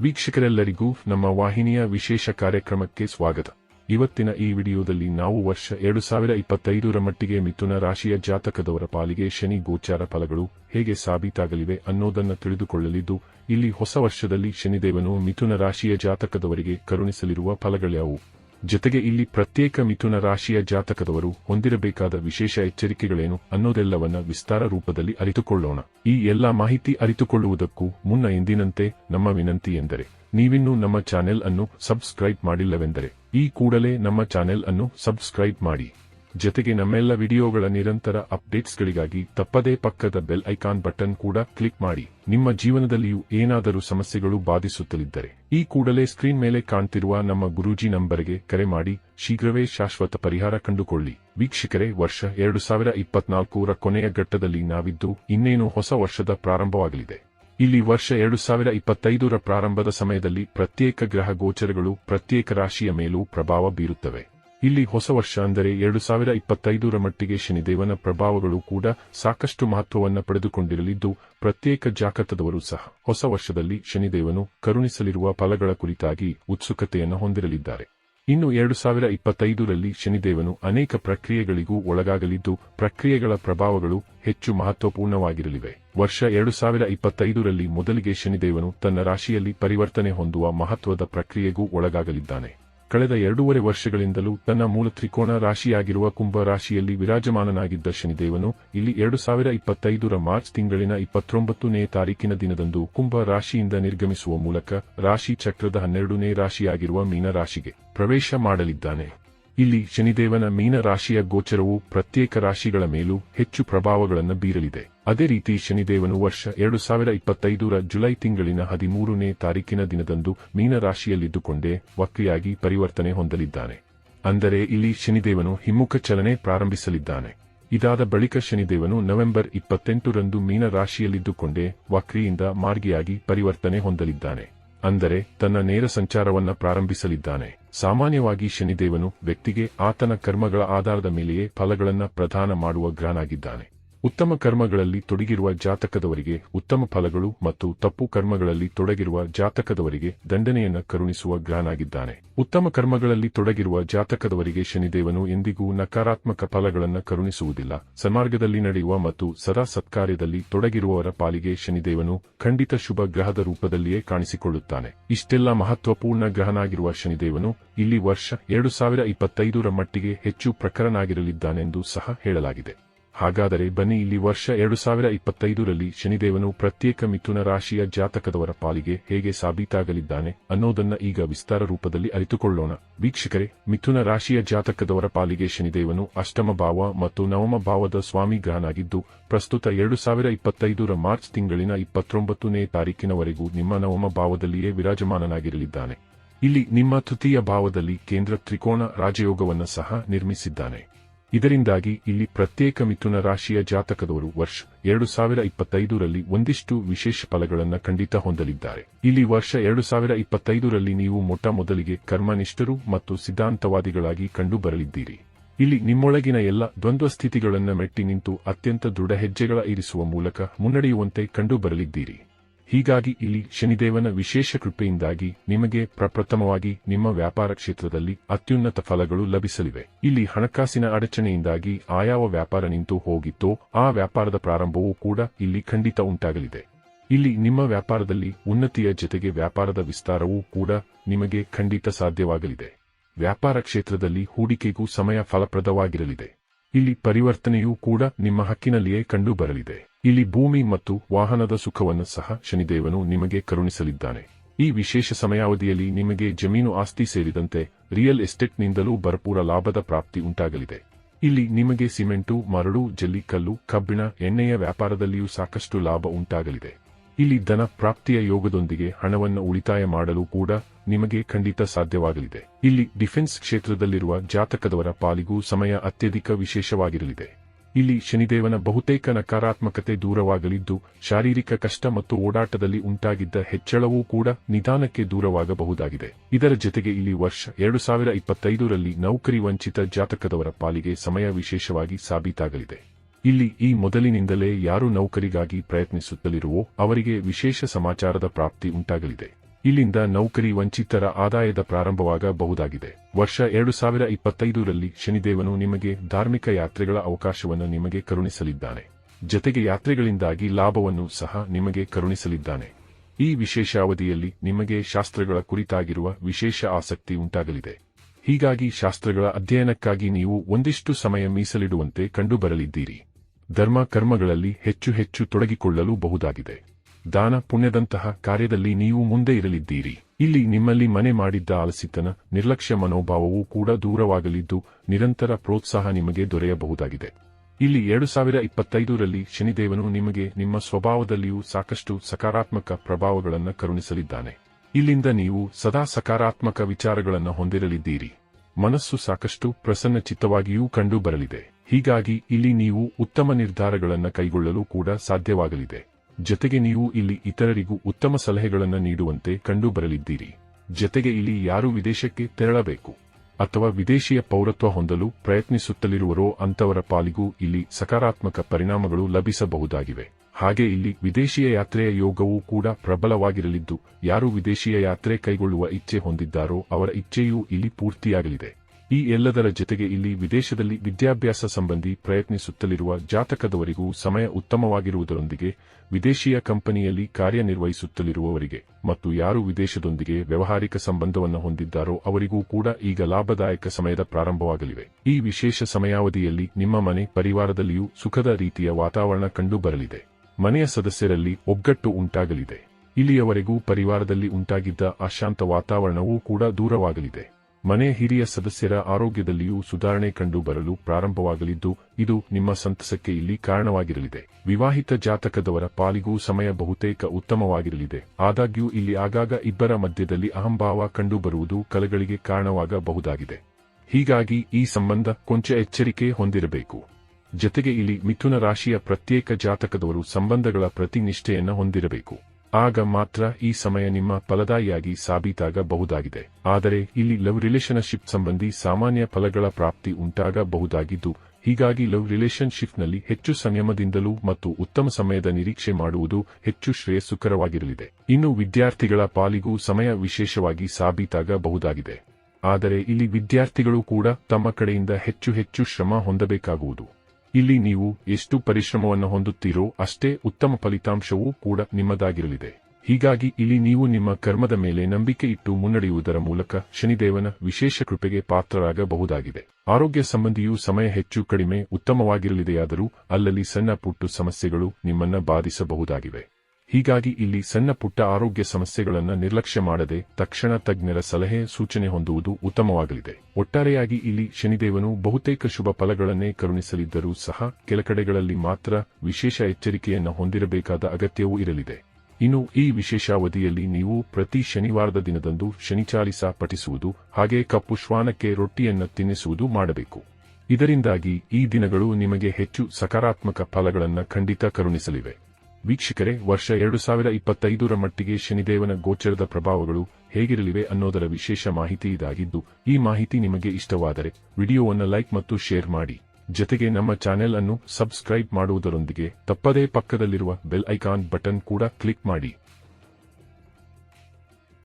ವೀಕ್ಷಕರೆಲ್ಲರಿಗೂ ನಮ್ಮ ವಾಹಿನಿಯ ವಿಶೇಷ ಕಾರ್ಯಕ್ರಮಕ್ಕೆ ಸ್ವಾಗತ. ಇವತ್ತಿನ ಈ ವಿಡಿಯೋದಲ್ಲಿ ನಾವು ವರ್ಷ ಎರಡು ಸಾವಿರ ಇಪ್ಪತ್ತೈದರ ಮಟ್ಟಿಗೆ ಮಿಥುನ ರಾಶಿಯ ಜಾತಕದವರ ಪಾಲಿಗೆ ಶನಿ ಗೋಚಾರ ಫಲಗಳು ಹೇಗೆ ಸಾಬೀತಾಗಲಿವೆ ಅನ್ನೋದನ್ನು ತಿಳಿದುಕೊಳ್ಳಲಿದ್ದು, ಇಲ್ಲಿ ಹೊಸ ವರ್ಷದಲ್ಲಿ ಶನಿದೇವನು ಮಿಥುನ ರಾಶಿಯ ಜಾತಕದವರಿಗೆ ಕರುಣಿಸಲಿರುವ ಫಲಗಳ್ಯಾವು. ಜೊತೆಗೆ ಇಲ್ಲಿ ಪ್ರತ್ಯೇಕ ಮಿಥುನ ರಾಶಿಯ ಜಾತಕದವರು ಹೊಂದಿರಬೇಕಾದ ವಿಶೇಷ ಎಚ್ಚರಿಕೆಗಳೇನು ಅನ್ನೋದೆಲ್ಲವನ್ನ ವಿಸ್ತಾರ ರೂಪದಲ್ಲಿ ಅರಿತುಕೊಳ್ಳೋಣ. ಈ ಎಲ್ಲಾ ಮಾಹಿತಿ ಅರಿತುಕೊಳ್ಳುವುದಕ್ಕೂ ಮುನ್ನ ಎಂದಿನಂತೆ ನಮ್ಮ ವಿನಂತಿ ಎಂದರೆ, ನೀವಿನ್ನೂ ನಮ್ಮ ಚಾನೆಲ್ ಅನ್ನು ಸಬ್ಸ್ಕ್ರೈಬ್ ಮಾಡಿಲ್ಲವೆಂದರೆ, ಈ ಕೂಡಲೇ ನಮ್ಮ ಚಾನೆಲ್ ಅನ್ನು ಸಬ್ಸ್ಕ್ರೈಬ್ ಮಾಡಿ. ಜೊತೆಗೆ ನಮ್ಮೆಲ್ಲ ವಿಡಿಯೋಗಳ ನಿರಂತರ ಅಪ್ಡೇಟ್ಸ್ಗಳಿಗಾಗಿ ತಪ್ಪದೇ ಪಕ್ಕದ ಬೆಲ್ ಐಕಾನ್ ಬಟನ್ ಕೂಡ ಕ್ಲಿಕ್ ಮಾಡಿ. ನಿಮ್ಮ ಜೀವನದಲ್ಲಿಯೂ ಏನಾದರೂ ಸಮಸ್ಯೆಗಳು ಬಾಧಿಸುತ್ತಲಿದ್ದರೆ ಈ ಕೂಡಲೇ ಸ್ಕ್ರೀನ್ ಮೇಲೆ ಕಾಣ್ತಿರುವ ನಮ್ಮ ಗುರೂಜಿ ನಂಬರ್ಗೆ ಕರೆ ಮಾಡಿ. ಶೀಘ್ರವೇ ಶಾಶ್ವತ ಪರಿಹಾರ ಕಂಡುಕೊಳ್ಳಿ. ವೀಕ್ಷಕರೇ, ವರ್ಷ ಎರಡು ಸಾವಿರ ಕೊನೆಯ ಘಟ್ಟದಲ್ಲಿ ನಾವಿದ್ದು ಇನ್ನೇನು ಹೊಸ ವರ್ಷದ ಪ್ರಾರಂಭವಾಗಲಿದೆ. ಇಲ್ಲಿ ವರ್ಷ ಎರಡು ಸಾವಿರ ಇಪ್ಪತ್ತೈದರ ಪ್ರಾರಂಭದ ಸಮಯದಲ್ಲಿ ಪ್ರತ್ಯೇಕ ಗ್ರಹ ಗೋಚರಗಳು ಪ್ರತ್ಯೇಕ ರಾಶಿಯ ಮೇಲೂ ಪ್ರಭಾವ ಬೀರುತ್ತವೆ. ಇಲ್ಲಿ ಹೊಸ ವರ್ಷ ಅಂದರೆ ಎರಡು ಸಾವಿರ ಇಪ್ಪತ್ತೈದರ ಮಟ್ಟಿಗೆ ಶನಿದೇವನ ಪ್ರಭಾವಗಳು ಕೂಡ ಸಾಕಷ್ಟು ಮಹತ್ವವನ್ನು ಪಡೆದುಕೊಂಡಿರಲಿದ್ದು, ಪ್ರತ್ಯೇಕ ಜಾಕತದವರು ಸಹ ಹೊಸ ವರ್ಷದಲ್ಲಿ ಶನಿದೇವನು ಕರುಣಿಸಲಿರುವ ಫಲಗಳ ಕುರಿತಾಗಿ ಉತ್ಸುಕತೆಯನ್ನು ಹೊಂದಿರಲಿದ್ದಾರೆ. ಇನ್ನು ಎರಡು ಸಾವಿರ ಇಪ್ಪತ್ತೈದರಲ್ಲಿ ಶನಿದೇವನು ಅನೇಕ ಪ್ರಕ್ರಿಯೆಗಳಿಗೂ ಒಳಗಾಗಲಿದ್ದು, ಪ್ರಕ್ರಿಯೆಗಳ ಪ್ರಭಾವಗಳು ಹೆಚ್ಚು ಮಹತ್ವಪೂರ್ಣವಾಗಿರಲಿವೆ. ವರ್ಷ ಎರಡು ಸಾವಿರ ಇಪ್ಪತ್ತೈದರಲ್ಲಿ ಮೊದಲಿಗೆ ಶನಿದೇವನು ತನ್ನ ರಾಶಿಯಲ್ಲಿ ಪರಿವರ್ತನೆ ಹೊಂದುವ ಮಹತ್ವದ ಪ್ರಕ್ರಿಯೆಗೂ ಒಳಗಾಗಲಿದ್ದಾನೆ. ಕಳೆದ ಎರಡೂವರೆ ವರ್ಷಗಳಿಂದಲೂ ತನ್ನ ಮೂಲ ತ್ರಿಕೋಣ ರಾಶಿಯಾಗಿರುವ ಕುಂಭ ರಾಶಿಯಲ್ಲಿ ವಿರಾಜಮಾನನಾಗಿದ್ದ ಶನಿದೇವನು ಇಲ್ಲಿ ಎರಡು ಸಾವಿರ ಇಪ್ಪತ್ತೈದರ ಮಾರ್ಚ್ ತಿಂಗಳಿನ ಇಪ್ಪತ್ತೊಂಬತ್ತನೇ ತಾರೀಕಿನ ದಿನದಂದು ಕುಂಭ ರಾಶಿಯಿಂದ ನಿರ್ಗಮಿಸುವ ಮೂಲಕ ರಾಶಿ ಚಕ್ರದ ಹನ್ನೆರಡನೇ ರಾಶಿಯಾಗಿರುವ ಮೀನ ರಾಶಿಗೆ ಪ್ರವೇಶ ಮಾಡಲಿದ್ದಾನೆ. ಇಲ್ಲಿ ಶನಿದೇವನ ಮೀನ ರಾಶಿಯ ಗೋಚರವು ಪ್ರತ್ಯೇಕ ರಾಶಿಗಳ ಮೇಲೂ ಹೆಚ್ಚು ಪ್ರಭಾವಗಳನ್ನು ಬೀರಲಿದೆ. ಅದೇ ರೀತಿ ಶನಿದೇವನು ವರ್ಷ ಎರಡು ಸಾವಿರ ಇಪ್ಪತ್ತೈದರ ಜುಲೈ ತಿಂಗಳಿನ ಹದಿಮೂರನೇ ತಾರೀಕಿನ ದಿನದಂದು ಮೀನರಾಶಿಯಲ್ಲಿದ್ದುಕೊಂಡೇ ವಕ್ರಿಯಾಗಿ ಪರಿವರ್ತನೆ ಹೊಂದಲಿದ್ದಾನೆ. ಅಂದರೆ ಇಲ್ಲಿ ಶನಿದೇವನು ಹಿಮ್ಮುಖ ಚಲನೆ ಪ್ರಾರಂಭಿಸಲಿದ್ದಾನೆ. ಇದಾದ ಬಳಿಕ ಶನಿದೇವನು ನವೆಂಬರ್ ಇಪ್ಪತ್ತೆಂಟರಂದು ಮೀನರಾಶಿಯಲ್ಲಿದ್ದುಕೊಂಡೇ ವಕ್ರಿಯಿಂದ ಮಾರ್ಗಿಯಾಗಿ ಪರಿವರ್ತನೆ ಹೊಂದಲಿದ್ದಾನೆ. ಅಂದರೆ ತನ್ನ ನೇರ ಸಂಚಾರವನ್ನ ಪ್ರಾರಂಭಿಸಲಿದ್ದಾನೆ. ಸಾಮಾನ್ಯವಾಗಿ ಶನಿದೇವನು ವ್ಯಕ್ತಿಗೆ ಆತನ ಕರ್ಮಗಳ ಆಧಾರದ ಮೇಲೆಯೇ ಫಲಗಳನ್ನ ಪ್ರದಾನ ಮಾಡುವ ಗ್ರಹನಾಗಿದ್ದಾನೆ. ಉತ್ತಮ ಕರ್ಮಗಳಲ್ಲಿ ತೊಡಗಿರುವ ಜಾತಕದವರಿಗೆ ಉತ್ತಮ ಫಲಗಳು ಮತ್ತು ತಪ್ಪು ಕರ್ಮಗಳಲ್ಲಿ ತೊಡಗಿರುವ ಜಾತಕದವರಿಗೆ ದಂಡನೆಯನ್ನು ಕರುಣಿಸುವ ಗ್ರಹನಾಗಿದ್ದಾನೆ ಉತ್ತಮ ಕರ್ಮಗಳಲ್ಲಿ ತೊಡಗಿರುವ ಜಾತಕದವರಿಗೆ ಶನಿದೇವನು ಎಂದಿಗೂ ನಕಾರಾತ್ಮಕ ಫಲಗಳನ್ನು ಕರುಣಿಸುವುದಿಲ್ಲ. ಸನ್ಮಾರ್ಗದಲ್ಲಿ ನಡೆಯುವ ಮತ್ತು ಸದಾ ಸತ್ಕಾರ್ಯದಲ್ಲಿ ತೊಡಗಿರುವವರ ಪಾಲಿಗೆ ಶನಿದೇವನು ಖಂಡಿತ ಶುಭ ಗ್ರಹದ ರೂಪದಲ್ಲಿಯೇ ಕಾಣಿಸಿಕೊಳ್ಳುತ್ತಾನೆ. ಇಷ್ಟೆಲ್ಲ ಮಹತ್ವಪೂರ್ಣ ಗ್ರಹನಾಗಿರುವ ಶನಿದೇವನು ಇಲ್ಲಿ ವರ್ಷ ಎರಡು ಸಾವಿರ ಇಪ್ಪತ್ತೈದರ ಮಟ್ಟಿಗೆ ಹೆಚ್ಚು ಪ್ರಖರನಾಗಿರಲಿದ್ದಾನೆಂದು ಸಹ ಹೇಳಲಾಗಿದೆ. ಹಾಗಾದರೆ ಬನ್ನಿ ಇಲ್ಲಿ ವರ್ಷ ಎರಡು ಸಾವಿರ ಇಪ್ಪತ್ತೈದರಲ್ಲಿ ಶನಿದೇವನು ಪ್ರತ್ಯೇಕ ಮಿಥುನ ರಾಶಿಯ ಜಾತಕದವರ ಪಾಲಿಗೆ ಹೇಗೆ ಸಾಬೀತಾಗಲಿದ್ದಾನೆ ಅನ್ನೋದನ್ನ ಈಗ ವಿಸ್ತಾರ ರೂಪದಲ್ಲಿ ಅರಿತುಕೊಳ್ಳೋಣ. ವೀಕ್ಷಕರೇ, ಮಿಥುನ ರಾಶಿಯ ಜಾತಕದವರ ಪಾಲಿಗೆ ಶನಿದೇವನು ಅಷ್ಟಮ ಭಾವ ಮತ್ತು ನವಮ ಭಾವದ ಸ್ವಾಮಿ ಗ್ರಹನಾಗಿದ್ದು, ಪ್ರಸ್ತುತ ಎರಡು ಸಾವಿರ ಇಪ್ಪತ್ತೈದರ ಮಾರ್ಚ್ ತಿಂಗಳಿನ ಇಪ್ಪತ್ತೊಂಬತ್ತನೇ ತಾರೀಕಿನವರೆಗೂ ನಿಮ್ಮ ನವಮ ಭಾವದಲ್ಲಿಯೇ ವಿರಾಜಮಾನನಾಗಿರಲಿದ್ದಾನೆ. ಇಲ್ಲಿ ನಿಮ್ಮ ತೃತೀಯ ಭಾವದಲ್ಲಿ ಕೇಂದ್ರ ತ್ರಿಕೋಣ ರಾಜಯೋಗವನ್ನು ಸಹ ನಿರ್ಮಿಸಿದ್ದಾನೆ. ಇದರಿಂದಾಗಿ ಇಲ್ಲಿ ಪ್ರತ್ಯೇಕ ಮಿಥುನ ರಾಶಿಯ ಜಾತಕದವರು ವರ್ಷ ಎರಡು ಸಾವಿರ ಇಪ್ಪತ್ತೈದರಲ್ಲಿ ಒಂದಿಷ್ಟು ವಿಶೇಷ ಫಲಗಳನ್ನು ಖಂಡಿತ ಹೊಂದಲಿದ್ದಾರೆ. ಇಲ್ಲಿ ವರ್ಷ ಎರಡು ಸಾವಿರ ಇಪ್ಪತ್ತೈದರಲ್ಲಿ ನೀವು ಮೊಟ್ಟ ಮೊದಲಿಗೆ ಕರ್ಮನಿಷ್ಠರು ಮತ್ತು ಸಿದ್ಧಾಂತವಾದಿಗಳಾಗಿ ಕಂಡುಬರಲಿದ್ದೀರಿ. ಇಲ್ಲಿ ನಿಮ್ಮೊಳಗಿನ ಎಲ್ಲ ದ್ವಂದ್ವ ಸ್ಥಿತಿಗಳನ್ನು ಮೆಟ್ಟಿ ನಿಂತು ಅತ್ಯಂತ ದೃಢ ಹೆಜ್ಜೆಗಳ ಇರಿಸುವ ಮೂಲಕ ಮುನ್ನಡೆಯುವಂತೆ ಕಂಡುಬರಲಿದ್ದೀರಿ. ಹೀಗಾಗಿ ಇಲ್ಲಿ ಶನಿದೇವನ ವಿಶೇಷ ಕೃಪೆಯಿಂದಾಗಿ ನಿಮಗೆ ಪ್ರಪ್ರಥಮವಾಗಿ ನಿಮ್ಮ ವ್ಯಾಪಾರ ಕ್ಷೇತ್ರದಲ್ಲಿ ಅತ್ಯುನ್ನತ ಫಲಗಳು ಲಭಿಸಲಿವೆ. ಇಲ್ಲಿ ಹಣಕಾಸಿನ ಅಡಚಣೆಯಿಂದಾಗಿ ಆಯಾವ ವ್ಯಾಪಾರ ನಿಂತು ಹೋಗಿತ್ತೋ, ಆ ವ್ಯಾಪಾರದ ಪ್ರಾರಂಭವೂ ಕೂಡ ಇಲ್ಲಿ ಖಂಡಿತ ಉಂಟಾಗಲಿದೆ. ಇಲ್ಲಿ ನಿಮ್ಮ ವ್ಯಾಪಾರದಲ್ಲಿ ಉನ್ನತಿಯ ಜೊತೆಗೆ ವ್ಯಾಪಾರದ ವಿಸ್ತಾರವೂ ಕೂಡ ನಿಮಗೆ ಖಂಡಿತ ಸಾಧ್ಯವಾಗಲಿದೆ. ವ್ಯಾಪಾರ ಕ್ಷೇತ್ರದಲ್ಲಿ ಹೂಡಿಕೆಗೂ ಸಮಯ ಫಲಪ್ರದವಾಗಿರಲಿದೆ. ಇಲ್ಲಿ ಪರಿವರ್ತನೆಯೂ ಕೂಡ ನಿಮ್ಮ ಹಕ್ಕಿನಲ್ಲಿಯೇ ಕಂಡು ಬರಲಿದೆ ಇಲ್ಲಿ ಭೂಮಿ ಮತ್ತು ವಾಹನದ ಸುಖವನ್ನು ಸಹ ಶನಿದೇವನು ನಿಮಗೆ ಕರುಣಿಸಲಿದ್ದಾನೆ. ಈ ವಿಶೇಷ ಸಮಯಾವಧಿಯಲ್ಲಿ ನಿಮಗೆ ಜಮೀನು ಆಸ್ತಿ ಸೇರಿದಂತೆ ರಿಯಲ್ ಎಸ್ಟೇಟ್ನಿಂದಲೂ ಭರಪೂರ ಲಾಭದ ಪ್ರಾಪ್ತಿ ಉಂಟಾಗಲಿದೆ. ಇಲ್ಲಿ ನಿಮಗೆ ಸಿಮೆಂಟು ಮರಳು ಜಲ್ಲಿಕಲ್ಲು ಕಬ್ಬಿಣ, ಎಣ್ಣೆಯ ವ್ಯಾಪಾರದಲ್ಲಿಯೂ ಸಾಕಷ್ಟು ಲಾಭ ಉಂಟಾಗಲಿದೆ. ಇಲ್ಲಿ ಧನ ಪ್ರಾಪ್ತಿಯ ಯೋಗದೊಂದಿಗೆ ಹಣವನ್ನು ಉಳಿತಾಯ ಮಾಡಲು ಕೂಡ ನಿಮಗೆ ಖಂಡಿತ ಸಾಧ್ಯವಾಗಲಿದೆ. ಇಲ್ಲಿ ಡಿಫೆನ್ಸ್ ಕ್ಷೇತ್ರದಲ್ಲಿರುವ ಜಾತಕದವರ ಪಾಲಿಗೂ ಸಮಯ ಅತ್ಯಧಿಕ ವಿಶೇಷವಾಗಿರಲಿದೆ. ಇಲ್ಲಿ ಶನಿದೇವನ ಬಹುತೇಕ ನಕಾರಾತ್ಮಕತೆ ದೂರವಾಗಲಿದ್ದು, ಶಾರೀರಿಕ ಕಷ್ಟ ಮತ್ತು ಓಡಾಟದಲ್ಲಿ ಉಂಟಾಗಿದ್ದ ಹೆಚ್ಚಳವೂ ಕೂಡ ನಿಧಾನಕ್ಕೆ ದೂರವಾಗಬಹುದಾಗಿದೆ. ಇದರ ಜೊತೆಗೆ ಇಲ್ಲಿ ವರ್ಷ ಎರಡು ಸಾವಿರ ಇಪ್ಪತ್ತೈದರಲ್ಲಿ ನೌಕರಿ ವಂಚಿತ ಜಾತಕದವರ ಪಾಲಿಗೆ ಸಮಯ ವಿಶೇಷವಾಗಿ ಸಾಬೀತಾಗಲಿದೆ. ಇಲ್ಲಿ ಈ ಮೊದಲಿನಿಂದಲೇ ಯಾರು ನೌಕರಿಗಾಗಿ ಪ್ರಯತ್ನಿಸುತ್ತಲಿರುವೋ ಅವರಿಗೆ ವಿಶೇಷ ಸಮಾಚಾರದ ಪ್ರಾಪ್ತಿ ಉಂಟಾಗಲಿದೆ. ಇಲ್ಲಿಂದ ನೌಕರಿ ವಂಚಿತರ ಆದಾಯದ ಪ್ರಾರಂಭವಾಗಬಹುದಾಗಿದೆ. ವರ್ಷ ಎರಡು ಸಾವಿರ ಇಪ್ಪತ್ತೈದರಲ್ಲಿ ಶನಿದೇವನು ನಿಮಗೆ ಧಾರ್ಮಿಕ ಯಾತ್ರೆಗಳ ಅವಕಾಶವನ್ನು ನಿಮಗೆ ಕರುಣಿಸಲಿದ್ದಾನೆ. ಜತೆಗೆ ಯಾತ್ರೆಗಳಿಂದಾಗಿ ಲಾಭವನ್ನು ಸಹ ನಿಮಗೆ ಕರುಣಿಸಲಿದ್ದಾನೆ. ಈ ವಿಶೇಷ ಅವಧಿಯಲ್ಲಿ ನಿಮಗೆ ಶಾಸ್ತ್ರಗಳ ಕುರಿತಾಗಿರುವ ವಿಶೇಷ ಆಸಕ್ತಿ ಉಂಟಾಗಲಿದೆ. ಹೀಗಾಗಿ ಶಾಸ್ತ್ರಗಳ ಅಧ್ಯಯನಕ್ಕಾಗಿ ನೀವು ಒಂದಿಷ್ಟು ಸಮಯ ಮೀಸಲಿಡುವಂತೆ ಕಂಡುಬರಲಿದ್ದೀರಿ. ಧರ್ಮ ಕರ್ಮಗಳಲ್ಲಿ ಹೆಚ್ಚು ಹೆಚ್ಚು ತೊಡಗಿಕೊಳ್ಳಲು ಬಹುದಾಗಿದೆ. ದಾನ ಪುಣ್ಯದಂತಹ ಕಾರ್ಯದಲ್ಲಿ ನೀವು ಮುಂದೆ ಇರಲಿದ್ದೀರಿ. ಇಲ್ಲಿ ನಿಮ್ಮಲ್ಲಿ ಮನೆ ಮಾಡಿದ್ದ ಆಲಸಿತನ ನಿರ್ಲಕ್ಷ್ಯ ಮನೋಭಾವವೂ ಕೂಡ ದೂರವಾಗಲಿದ್ದು ನಿರಂತರ ಪ್ರೋತ್ಸಾಹ ನಿಮಗೆ ದೊರೆಯಬಹುದಾಗಿದೆ. ಇಲ್ಲಿ ಎರಡು ಸಾವಿರ ಇಪ್ಪತ್ತೈದರಲ್ಲಿ ಶನಿದೇವನು ನಿಮಗೆ ನಿಮ್ಮ ಸ್ವಭಾವದಲ್ಲಿಯೂ ಸಾಕಷ್ಟು ಸಕಾರಾತ್ಮಕ ಪ್ರಭಾವಗಳನ್ನು ಕರುಣಿಸಲಿದ್ದಾನೆ. ಇಲ್ಲಿಂದ ನೀವು ಸದಾ ಸಕಾರಾತ್ಮಕ ವಿಚಾರಗಳನ್ನು ಹೊಂದಿರಲಿದ್ದೀರಿ. ಮನಸ್ಸು ಸಾಕಷ್ಟು ಪ್ರಸನ್ನಚಿತ್ತವಾಗಿಯೂ ಕಂಡು ಬರಲಿದೆ ಹೀಗಾಗಿ ಇಲ್ಲಿ ನೀವು ಉತ್ತಮ ನಿರ್ಧಾರಗಳನ್ನು ಕೈಗೊಳ್ಳಲು ಕೂಡ ಸಾಧ್ಯವಾಗಲಿದೆ. ಜತೆಗೆ ನೀವು ಇಲ್ಲಿ ಇತರರಿಗೂ ಉತ್ತಮ ಸಲಹೆಗಳನ್ನು ನೀಡುವಂತೆ ಕಂಡು ಬರಲಿದ್ದೀರಿ ಜತೆಗೆ ಇಲ್ಲಿ ಯಾರು ವಿದೇಶಕ್ಕೆ ತೆರಳಬೇಕು ಅಥವಾ ವಿದೇಶಿಯ ಪೌರತ್ವ ಹೊಂದಲು ಪ್ರಯತ್ನಿಸುತ್ತಲಿರುವರೋ ಅಂತವರ ಪಾಲಿಗೂ ಇಲ್ಲಿ ಸಕಾರಾತ್ಮಕ ಪರಿಣಾಮಗಳು ಲಭಿಸಬಹುದಾಗಿವೆ. ಹಾಗೆ ಇಲ್ಲಿ ವಿದೇಶಿಯ ಯಾತ್ರೆಯ ಯೋಗವೂ ಕೂಡ ಪ್ರಬಲವಾಗಿರಲಿದ್ದು, ಯಾರು ವಿದೇಶಿಯ ಯಾತ್ರೆ ಕೈಗೊಳ್ಳುವ ಇಚ್ಛೆ ಹೊಂದಿದ್ದಾರೋ ಅವರ ಇಚ್ಛೆಯೂ ಇಲ್ಲಿ ಪೂರ್ತಿಯಾಗಲಿದೆ. ಈ ಎಲ್ಲದರ ಜೊತೆಗೆ ಇಲ್ಲಿ ವಿದೇಶದಲ್ಲಿ ವಿದ್ಯಾಭ್ಯಾಸ ಸಂಬಂಧಿ ಪ್ರಯತ್ನಿಸುತ್ತಲಿರುವ ಜಾತಕದವರಿಗೂ ಸಮಯ ಉತ್ತಮವಾಗಿರುವುದರೊಂದಿಗೆ ವಿದೇಶಿಯ ಕಂಪನಿಯಲ್ಲಿ ಕಾರ್ಯನಿರ್ವಹಿಸುತ್ತಲಿರುವವರಿಗೆ ಮತ್ತು ಯಾರು ವಿದೇಶದೊಂದಿಗೆ ವ್ಯವಹಾರಿಕ ಸಂಬಂಧವನ್ನು ಹೊಂದಿದ್ದಾರೋ ಅವರಿಗೂ ಕೂಡ ಈಗ ಲಾಭದಾಯಕ ಸಮಯದ ಪ್ರಾರಂಭವಾಗಲಿವೆ. ಈ ವಿಶೇಷ ಸಮಯಾವಧಿಯಲ್ಲಿ ನಿಮ್ಮ ಮನೆ, ಪರಿವಾರದಲ್ಲಿಯೂ ಸುಖದ ರೀತಿಯ ವಾತಾವರಣ ಕಂಡುಬರಲಿದೆ. ಮನೆಯ ಸದಸ್ಯರಲ್ಲಿ ಒಗ್ಗಟ್ಟು ಉಂಟಾಗಲಿದೆ. ಇಲ್ಲಿಯವರೆಗೂ ಪರಿವಾರದಲ್ಲಿ ಉಂಟಾಗಿದ್ದ ಅಶಾಂತ ವಾತಾವರಣವೂ ಕೂಡ ದೂರವಾಗಲಿದೆ. ಮನೆಯ ಹಿರಿಯ ಸದಸ್ಯರ ಆರೋಗ್ಯದಲ್ಲಿಯೂ ಸುಧಾರಣೆ ಕಂಡು ಬರಲು ಪ್ರಾರಂಭವಾಗಲಿದ್ದು, ಇದು ನಿಮ್ಮ ಸಂತಸಕ್ಕೆ ಇಲ್ಲಿ ಕಾರಣವಾಗಿರಲಿದೆ. ವಿವಾಹಿತ ಜಾತಕದವರ ಪಾಲಿಗೂ ಸಮಯ ಬಹುತೇಕ ಉತ್ತಮವಾಗಿರಲಿದೆ. ಆದಾಗ್ಯೂ ಇಲ್ಲಿ ಆಗಾಗ ಇಬ್ಬರ ಮಧ್ಯದಲ್ಲಿ ಅಹಂಭಾವ ಕಂಡುಬರುವುದು ಕಲಗಳಿಗೆ ಕಾರಣವಾಗಬಹುದಾಗಿದೆ. ಹೀಗಾಗಿ ಈ ಸಂಬಂಧ ಕೊಂಚ ಎಚ್ಚರಿಕೆ ಹೊಂದಿರಬೇಕು. ಜತೆಗೆ ಇಲ್ಲಿ ಮಿಥುನ ರಾಶಿಯ ಪ್ರತ್ಯೇಕ ಜಾತಕದವರು ಸಂಬಂಧಗಳ ಪ್ರತಿನಿಷ್ಠೆಯನ್ನು ಹೊಂದಿರಬೇಕು. ಆಗ ಮಾತ್ರ ಈ ಸಮಯ ನಿಮ್ಮ ಫಲದಾಯಿಯಾಗಿ ಸಾಬೀತಾಗಬಹುದಾಗಿದೆ. ಆದರೆ ಇಲ್ಲಿ ಲವ್ ರಿಲೇಶನ್ಶಿಪ್ ಸಂಬಂಧಿ ಸಾಮಾನ್ಯ ಫಲಗಳ ಪ್ರಾಪ್ತಿ ಉಂಟಾಗಬಹುದಾಗಿದ್ದು, ಹೀಗಾಗಿ ಲವ್ ರಿಲೇಶನ್ಶಿಪ್ನಲ್ಲಿ ಹೆಚ್ಚು ಸಂಯಮದಿಂದಲೂ ಮತ್ತು ಉತ್ತಮ ಸಮಯದ ನಿರೀಕ್ಷೆ ಮಾಡುವುದು ಹೆಚ್ಚು ಶ್ರೇಯಸ್ಸುಕರವಾಗಿರಲಿದೆ ಇನ್ನು ವಿದ್ಯಾರ್ಥಿಗಳ ಪಾಲಿಗೂ ಸಮಯ ವಿಶೇಷವಾಗಿ ಸಾಬೀತಾಗಬಹುದಾಗಿದೆ. ಆದರೆ ಇಲ್ಲಿ ವಿದ್ಯಾರ್ಥಿಗಳು ಕೂಡ ತಮ್ಮ ಕಡೆಯಿಂದ ಹೆಚ್ಚು ಹೆಚ್ಚು ಶ್ರಮ ಹೊಂದಬೇಕಾಗುವುದು. ಇಲ್ಲಿ ನೀವು ಎಷ್ಟು ಪರಿಶ್ರಮವನ್ನು ಹೊಂದುತ್ತೀರೋ ಅಷ್ಟೇ ಉತ್ತಮ ಫಲಿತಾಂಶವೂ ಕೂಡ ನಿಮ್ಮದಾಗಿರಲಿದೆ. ಹೀಗಾಗಿ ಇಲ್ಲಿ ನೀವು ನಿಮ್ಮ ಕರ್ಮದ ಮೇಲೆ ನಂಬಿಕೆ ಇಟ್ಟು ಮುನ್ನಡೆಯುವುದರ ಮೂಲಕ ಶನಿದೇವನ ವಿಶೇಷ ಕೃಪೆಗೆ ಪಾತ್ರರಾಗಬಹುದಾಗಿದೆ. ಆರೋಗ್ಯ ಸಂಬಂಧಿಯೂ ಸಮಯ ಹೆಚ್ಚು ಕಡಿಮೆ ಉತ್ತಮವಾಗಿರಲಿದೆಯಾದರೂ ಅಲ್ಲಲ್ಲಿ ಸಣ್ಣ ಪುಟ್ಟು ಸಮಸ್ಯೆಗಳು ನಿಮ್ಮನ್ನ ಬಾಧಿಸಬಹುದಾಗಿವೆ. ಹೀಗಾಗಿ ಇಲ್ಲಿ ಸಣ್ಣ ಪುಟ್ಟ ಆರೋಗ್ಯ ಸಮಸ್ಯೆಗಳನ್ನು ನಿರ್ಲಕ್ಷ್ಯ ಮಾಡದೆ ತಕ್ಷಣ ತಜ್ಞರ ಸಲಹೆ ಸೂಚನೆ ಹೊಂದುವುದು ಉತ್ತಮವಾಗಲಿದೆ. ಒಟ್ಟಾರೆಯಾಗಿ ಇಲ್ಲಿ ಶನಿದೇವನು ಬಹುತೇಕ ಶುಭ ಫಲಗಳನ್ನೇ ಕರುಣಿಸಲಿದ್ದರೂ ಸಹ ಕೆಲ ಕಡೆಗಳಲ್ಲಿ ಮಾತ್ರ ವಿಶೇಷ ಎಚ್ಚರಿಕೆಯನ್ನು ಹೊಂದಿರಬೇಕಾದ ಅಗತ್ಯವೂ ಇರಲಿದೆ. ಇನ್ನು ಈ ವಿಶೇಷಾವಧಿಯಲ್ಲಿ ನೀವು ಪ್ರತಿ ಶನಿವಾರದ ದಿನದಂದು ಶನಿಚಾಲಿಸ ಪಠಿಸುವುದು ಹಾಗೆ ಕಪ್ಪು ಶ್ವಾನಕ್ಕೆ ರೊಟ್ಟಿಯನ್ನು ತಿನ್ನಿಸುವುದು ಮಾಡಬೇಕು. ಇದರಿಂದಾಗಿ ಈ ದಿನಗಳು ನಿಮಗೆ ಹೆಚ್ಚು ಸಕಾರಾತ್ಮಕ ಫಲಗಳನ್ನು ಖಂಡಿತ ಕರುಣಿಸಲಿವೆ. ವೀಕ್ಷಕರೇ, ವರ್ಷ ಎರಡು ಸಾವಿರ ಇಪ್ಪತ್ತೈದರ ಮಟ್ಟಿಗೆ ಶನಿದೇವನ ಗೋಚರದ ಪ್ರಭಾವಗಳು ಹೇಗಿರಲಿವೆ ಅನ್ನೋದರ ವಿಶೇಷ ಮಾಹಿತಿ ಇದಾಗಿದ್ದು, ಈ ಮಾಹಿತಿ ನಿಮಗೆ ಇಷ್ಟವಾದರೆ ವಿಡಿಯೋವನ್ನು ಲೈಕ್ ಮತ್ತು ಶೇರ್ ಮಾಡಿ. ಜತೆಗೆ ನಮ್ಮ ಚಾನೆಲ್ ಅನ್ನು ಸಬ್ಸ್ಕ್ರೈಬ್ ಮಾಡುವುದರೊಂದಿಗೆ ತಪ್ಪದೇ ಪಕ್ಕದಲ್ಲಿರುವ ಬೆಲ್ ಐಕಾನ್ ಬಟನ್ ಕೂಡ ಕ್ಲಿಕ್ ಮಾಡಿ.